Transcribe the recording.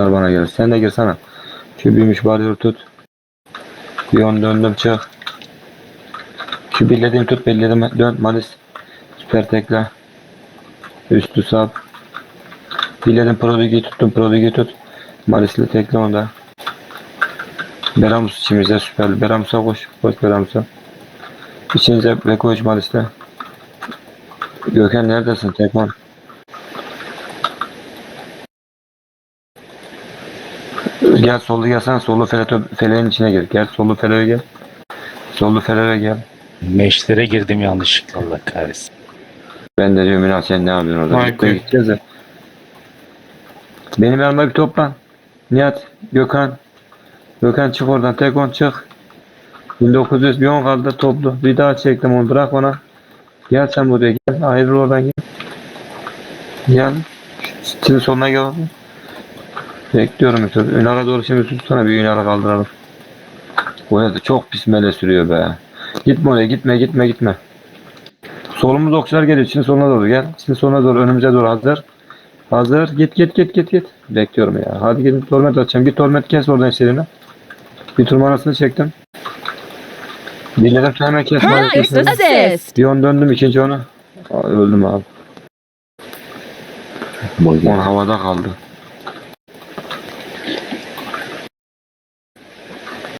bana gelir. Sen de girsene. Şu büyümüş bariyeri tut. Bir on döndüm çık. Şu billediğimi tut billediğimi dön Malis. Süper tekle. Üstü sap. Billedim Prodigy'yi tuttum Prodigy'yi tut. Malis'le tekle onda. Beramus içimize süper. Beramus'a koş. Koş Beramus'a. İçinize ve koş Malis'le. Gökhan neredesin? Tekman. Gel sollu gelsene. Sollu feleto, feleğin içine gir. Gel sollu feleğe gel. Sollu feleğe gel. Meşlere girdim yanlışlıkla Allah kahretsin. Ben de diyorum Ünal sen ne yapıyorsun orada? Be. gideceğiz ya. Benim yanıma bir toplan. Nihat, Gökhan. Gökhan çık oradan. Tek on çık. 1900 bir on kaldı toplu. Bir daha çektim onu bırak ona. Gel sen buraya gel. Ayrıl oradan gel. Gel. Stilin sonuna gel. Bekliyorum bir türlü. Ünal'a doğru şimdi tutsana bir Ünal'a kaldıralım. Oraya da çok pis mele sürüyor be. Gitme oraya gitme gitme gitme. Solumuz okçular geliyor. Çin sonuna doğru gel. Çin sonuna doğru önümüze doğru hazır. Hazır. Git git git git git. Bekliyorum ya. Hadi gidin torment atacağım. Git torment kes oradan işlerini. Bir tur manasını çektim. Dinledim hemen kes. Bir on döndüm ikinci onu. Aa, öldüm abi. On havada kaldı.